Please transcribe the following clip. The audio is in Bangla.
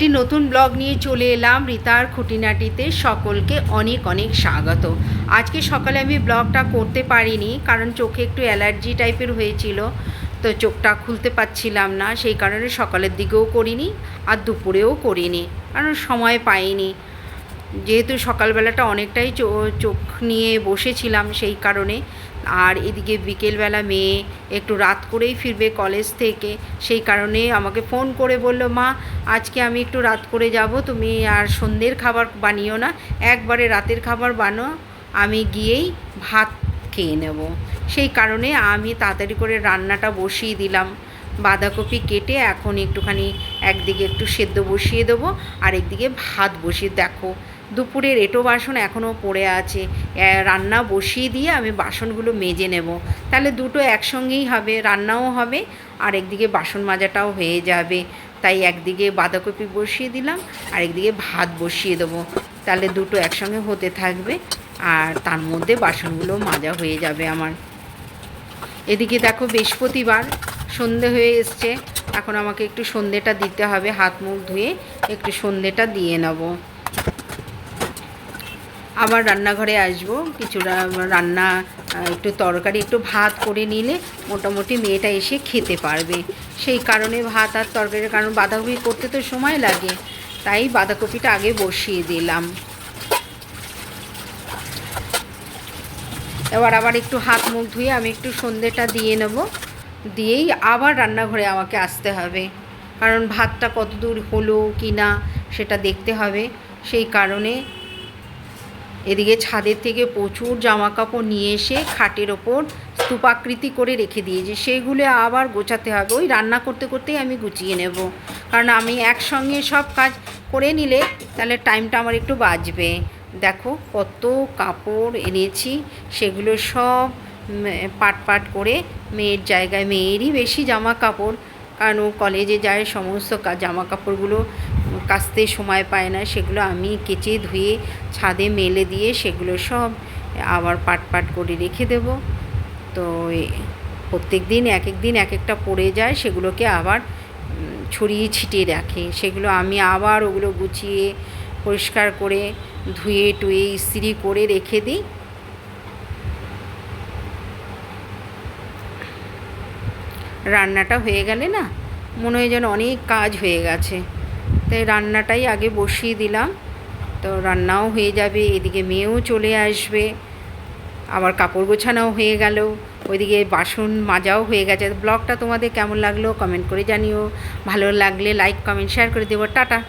একটি নতুন ব্লগ নিয়ে চলে এলাম রিতার খুঁটিনাটিতে। সকলকে অনেক অনেক স্বাগত। আজকে সকালে আমি ব্লগটা করতে পারিনি, কারণ চোখে একটু অ্যালার্জি টাইপের হয়েছিল, তো চোখটা খুলতে পারছিলাম না। সেই কারণে সকালের দিকেও করিনি, আর দুপুরেও করিনি, কারণ সময় পাইনি। যেহেতু সকালবেলাটা অনেকটাই চোখ নিয়ে বসেছিলাম সেই কারণে, আর এদিকে বিকেলবেলা মেয়ে একটু রাত করেই ফিরবে কলেজ থেকে, সেই কারণে আমাকে ফোন করে বলল, মা, আজকে আমি একটু রাত করে যাব, তুমি আর সন্ধ্যের খাবার বানিও না, একবারে রাতের খাবার বানো, আমি গিয়েই ভাত খেয়ে নেব। সেই কারণে আমি তাড়াতাড়ি করে রান্নাটা বসিয়ে দিলাম। বাঁধাকপি কেটে এখন একটুখানি একদিকে একটু সেদ্ধ বসিয়ে দেবো, আর একদিকে ভাত বসিয়ে, দেখো দুপুরের এঁটো বাসন এখনও পড়ে আছে। রান্না বসিয়ে দিয়ে আমি বাসনগুলো মেজে নেব। তাহলে দুটো একসঙ্গেই হবে, রান্নাও হবে, আর একদিকে বাসন মাজাটাও হয়ে যাবে। তাই একদিকে বাঁধাকপি বসিয়ে দিলাম, আর একদিকে ভাত বসিয়ে দেবো। তাহলে দুটো একসঙ্গে হতে থাকবে, আর তার মধ্যে বাসনগুলো মাজা হয়ে যাবে আমার। এদিকে দেখো বৃহস্পতিবার, সন্ধে হয়ে এসছে। এখন আমাকে একটু সন্ধেটা দিতে হবে, হাত মুখ ধুয়ে একটু সন্ধেটা দিয়ে নেব। আবার রান্নাঘরে আসব। কিছুটা রান্না একটু তরকারি, একটু ভাত করে নিলে মোটামুটি মেয়েটা এসে খেতে পারবে। সেই কারণে ভাত আর তরকারি কারণ, বাঁধাকপি করতে তো সময় লাগে। তাই বাঁধাকপিটা আগে বসিয়ে দিলাম। এবার আবার একটু হাত মুখ ধুয়ে আমি একটু সন্ধেটা দিয়ে নেব। দিয়েই আবার রান্নাঘরে আমাকে আসতে হবে। কারণ ভাতটা কত দূর হলো কি না সেটা দেখতে হবে। সেই কারণে এদিকে ছাদের থেকে প্রচুর জামা কাপড় নিয়ে এসে খাটের ওপর স্তূপাকৃতি করে রেখে দিয়েছি। সেইগুলো আবার গোছাতে হবে। ওই রান্না করতে করতেই আমি গুছিয়ে নেব। কারণ আমি একসঙ্গে সব কাজ করে নিলে তাহলে টাইমটা আমার একটু বাঁচবে। দেখো কত কাপড় এনেছি। সেগুলো সব পাট পাট করে মেয়ের জায়গায়, মেয়েরই বেশি জামা কাপড় কারণ কলেজে যায়, সমস্ত জামা কাপড়গুলো কাচতে সময় পায় না, সেগুলো আমি কেচে ধুয়ে ছাদে মেলে দিয়ে সেগুলো সব আবার পাট পাট করে রেখে দেব। তো প্রত্যেক দিন এক এক দিন এক একটা পড়ে যায়, সেগুলোকে আবার ছড়িয়ে ছিটিয়ে রাখে। সেগুলো আমি আবার ওগুলো গুছিয়ে পরিষ্কার করে ধুয়ে টুয়ে ইস্ত্রি করে রেখে দিই। রান্নাটা হয়ে গেলে না, মনে হয় যেন অনেক কাজ হয়ে গেছে। তাই রান্নাটাই আগে বসিয়ে দিলাম। তো রান্নাও হয়ে যাবে, এদিকে মেয়েও চলে আসবে, আবার কাপড় গোছানোও হয়ে গেল, ওইদিকে বাসন মাজাও হয়ে গেছে। ব্লগটা তোমাদের কেমন লাগল? কমেন্ট করে জানিও। ভালো লাগলে লাইক কমেন্ট শেয়ার করে দেবো। টাটা।